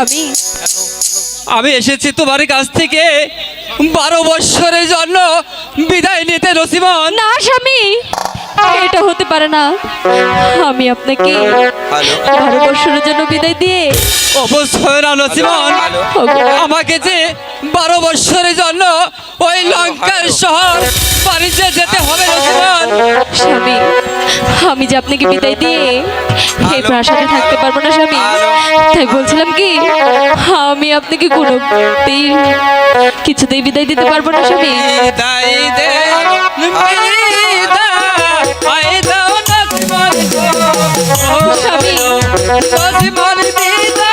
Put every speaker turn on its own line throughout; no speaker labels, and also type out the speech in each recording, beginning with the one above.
স্বামী
আমি এসেছি তোমার কাছ থেকে বারো বৎসরের জন্য বিদায় নিতে রসিমন
না হতে পারে না। আমি আপনাকে বারো বছরের জন্য বিদায় দিয়ে
অবশ্যই না রসিমন
ওগো,
আমাকে যে বারো বৎসরের জন্য ওই লঙ্কার শহর বাড়িতে যেতে হবে রসিমন
স্বামী আমি যে আপনাকে বিদায় দিয়ে এই প্রাসাদে থাকতে পারব না স্বামী। তাই বলছিলাম কি আমি আপনাকে কোনোতেই কিছুতেই বিদায় দিতে পারব না স্বামী।
বিদায় দে বিদায় দাও রসিমন গো।
স্বামী।
রসিমন বিদায়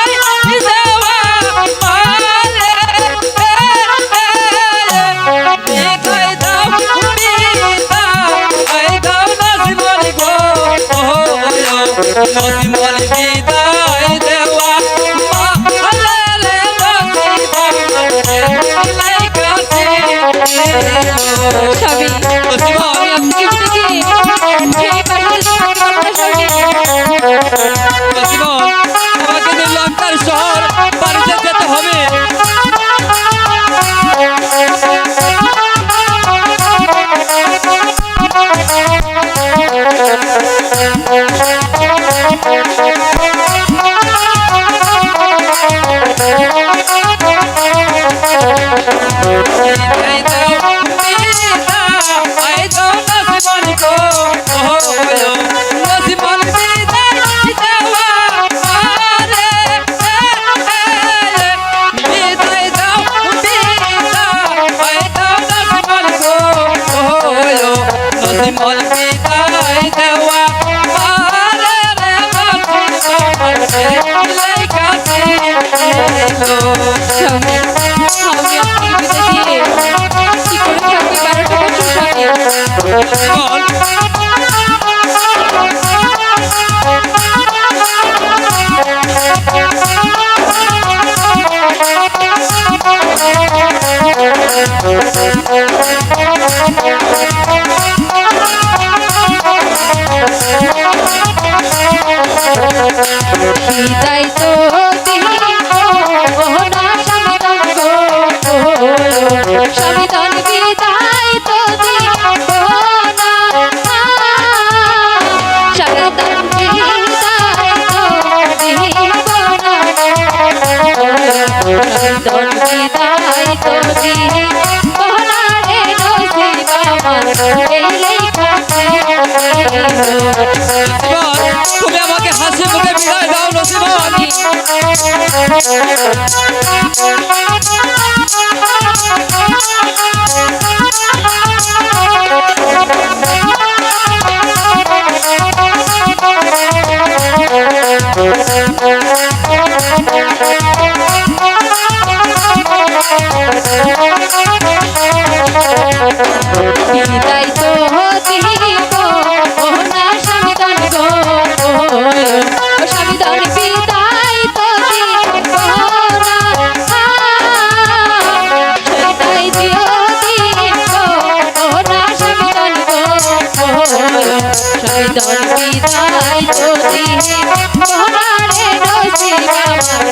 Thank
you. তুমি আমাকে হাসি মুখে বিদায় দাও নসিমন।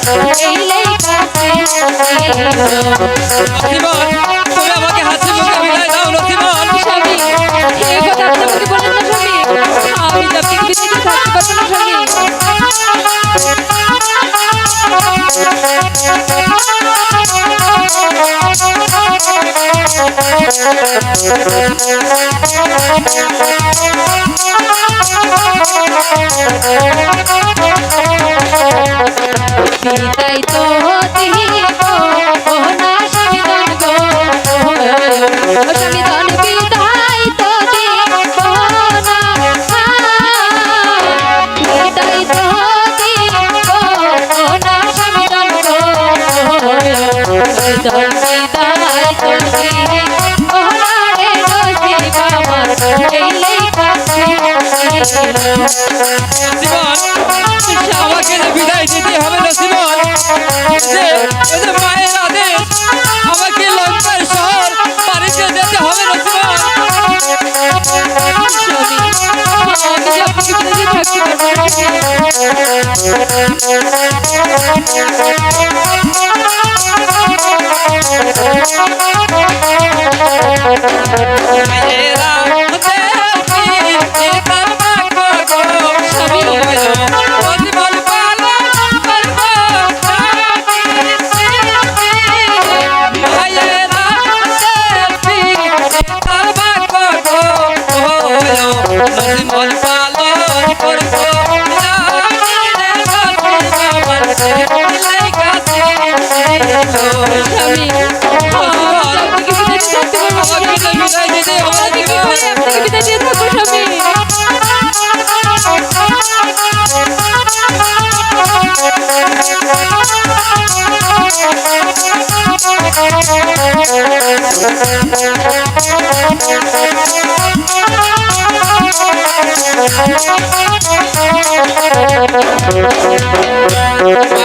এই
তুমি আমাকে হাসি মুখে বিদায় দাও নসিমন
স্বামী এই কথা আপনি আমাকে বলেন না স্বামী আমি তো আপনাকে বিদায় থাকতে পারব না স্বামী বিদায় তো দিব
জীবন আমাকে বিদায় দিতে হবে নসিমন যে মায়ের আদেশ আমাকে লঙ্কার শহর বাড়িতে যেতে হবে
না
মায়েরা মায়েরা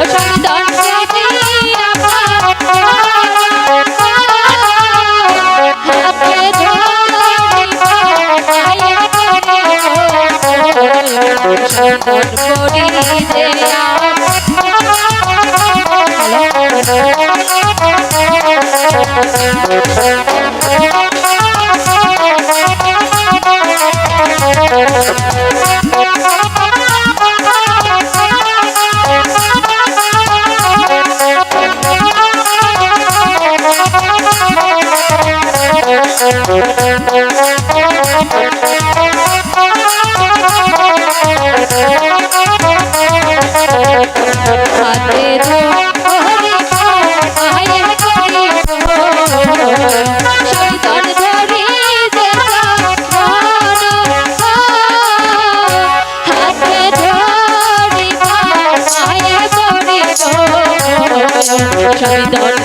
হাতে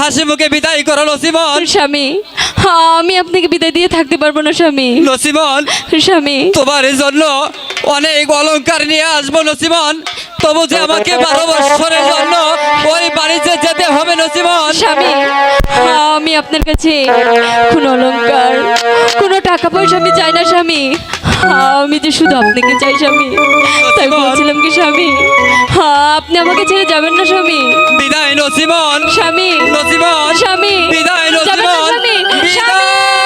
হাসি মুখে বিদায় করো নসিবন
স্বামী আমি আপনাকে বিদায় দিয়ে থাকতে পারব না স্বামী।
নসিবন
স্বামী।
তোমার জন্য অনেক অলংকার নিয়ে আসব নসিবন তবু যে আমাকে বারো বছরের জন্য ওই বাড়িতে যেতে হবে নসিবন
স্বামী আমি আপনার কাছে কোনো অলংকার কোনো টাকা পয়সা আমি চাই না স্বামী। আমি যে শুধু আপনাকে চাই স্বামী তাই বলছিলাম কি স্বামী? হ্যাঁ আপনি আমাকে ছেড়ে যাবেন না স্বামী।
বিদায় নসিমন।
স্বামী
নসিমন।
স্বামী
বিদায়
নসিমন। স্বামী